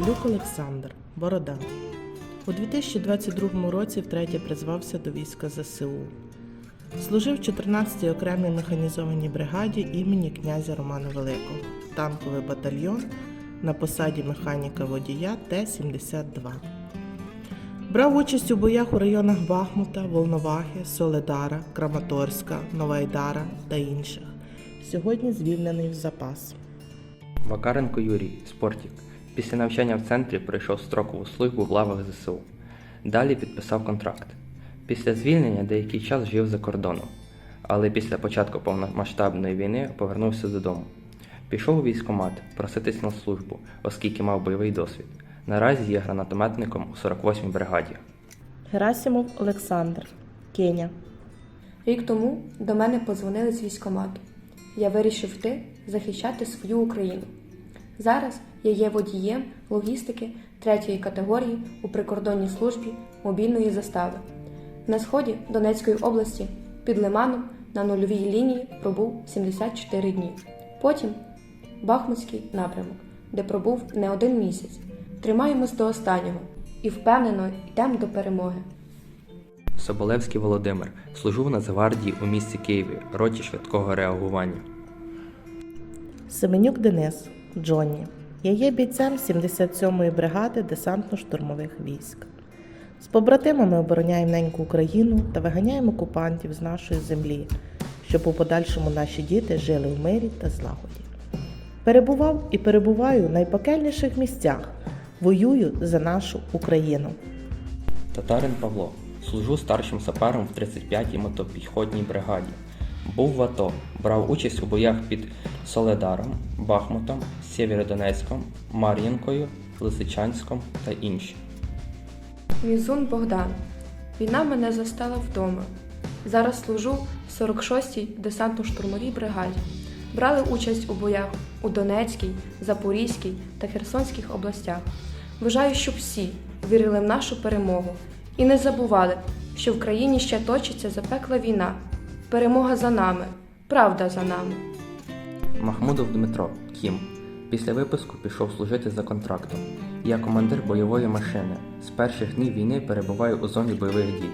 Галюк Олександр, Борода. У 2022 році втретє призвався до війська ЗСУ. Служив в 14-й окремій механізованій бригаді імені князя Романа Великого, танковий батальйон на посаді механіка водія Т-72. Брав участь у боях у районах Бахмута, Волновахи, Соледара, Краматорська, Новайдара та інших. Сьогодні звільнений в запас. Вакаренко Юрій, спортік. Після навчання в центрі пройшов строкову службу в лавах ЗСУ. Далі підписав контракт. Після звільнення деякий час жив за кордоном, але після початку повномасштабної війни повернувся додому. Пішов у військкомат проситись на службу, оскільки мав бойовий досвід. Наразі є гранатометником у 48-й бригаді. Герасимов Олександр, Кеня. Рік тому до мене подзвонили з військкомату. Я вирішив йти захищати свою Україну. Зараз я є водієм логістики третьої категорії у прикордонній службі мобільної застави. На сході Донецької області під Лиманом на нульовій лінії пробув 74 дні. Потім Бахмутський напрямок, де пробув не один місяць. Тримаємось до останнього і впевнено йдемо до перемоги. Соболевський Володимир служив в Нацгвардії у місті Києві, роті швидкого реагування. Семенюк Денис, Джонні. Я є бійцем 77-ї бригади десантно-штурмових військ. З побратимами обороняємо неньку Україну та виганяємо окупантів з нашої землі, щоб у подальшому наші діти жили в мирі та злагоді. Перебував і перебуваю в найпекельніших місцях, воюю за нашу Україну. Татарин Павло. Служу старшим сапером в 35-й мотопіхотній бригаді. Був в АТО, брав участь у боях під Соледаром, Бахмутом, Сєвєродонецьком, Мар'їнкою, Лисичанськом та інші. Мізун Богдан. Війна мене застала вдома. Зараз служу в 46-й десантно-штурмовій бригаді. Брали участь у боях у Донецькій, Запорізькій та Херсонських областях. Бажаю, щоб всі вірили в нашу перемогу і не забували, що в країні ще точиться запекла війна. Перемога за нами, правда за нами. Махмудов Дмитро, Кім. Після випуску пішов служити за контрактом. Я командир бойової машини. З перших днів війни перебуваю у зоні бойових дій.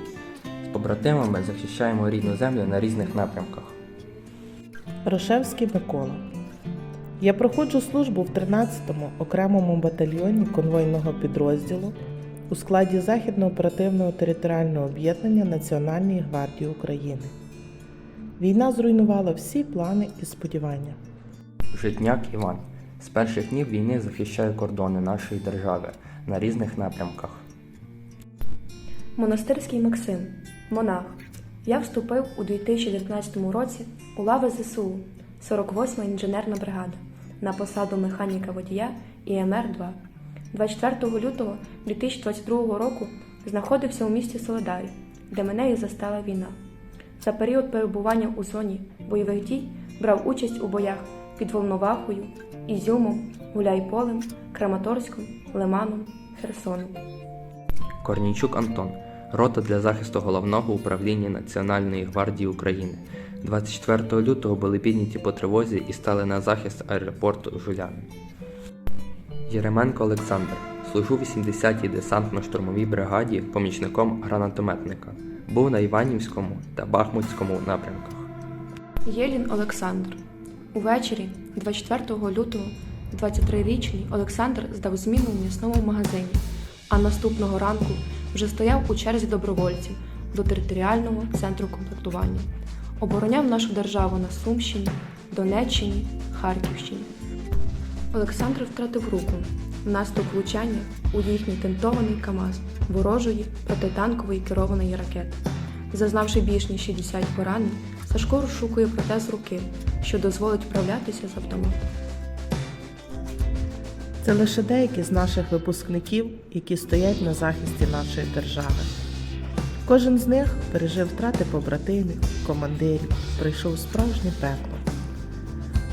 З побратимами захищаємо рідну землю на різних напрямках. Рошевський Микола. Я проходжу службу в 13-му окремому батальйоні конвойного підрозділу у складі Західного оперативного територіального об'єднання Національної гвардії України. Війна зруйнувала всі плани і сподівання. Житняк Іван. З перших днів війни захищаю кордони нашої держави на різних напрямках. Монастирський Максим, монах. Я вступив у 2019 році у лави ЗСУ, 48-ма інженерна бригада, на посаду механіка водія ІМР-2. 24 лютого 2022 року знаходився у місті Соледарі, де мене і застала війна. За період перебування у зоні бойових дій брав участь у боях під Волновахою, Ізюмом, Гуляйполем, Краматорськом, Лиманом, Херсоном. Корнійчук Антон. Рота для захисту головного управління Національної гвардії України. 24 лютого були підняті по тривозі і стали на захист аеропорту Жуляни. Єременко Олександр. Служу в 80-й десантно-штурмовій бригаді помічником гранатометника. Був на Іванівському та Бахмутському напрямках. Єлін Олександр. Увечері, 24 лютого, 23-річний Олександр здав зміну у м'ясному магазині, а наступного ранку вже стояв у черзі добровольців до територіального центру комплектування. Обороняв нашу державу на Сумщині, Донеччині, Харківщині. Олександр втратив руку внаслідок влучання у їхній тентований КАМАЗ ворожої протитанкової керованої ракети. Зазнавши більш ніж 60 поранень, Сашко розшукує протез руки, що дозволить вправлятися з автоматом. Це лише деякі з наших випускників, які стоять на захисті нашої держави. Кожен з них пережив втрати побратимів, командирів, пройшов справжнє пекло.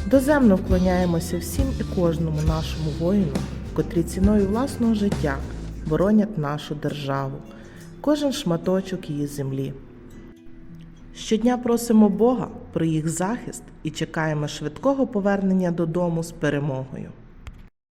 Доземно вклоняємося всім і кожному нашому воїну, котрі ціною власного життя боронять нашу державу, кожен шматочок її землі. Щодня просимо Бога про їх захист і чекаємо швидкого повернення додому з перемогою.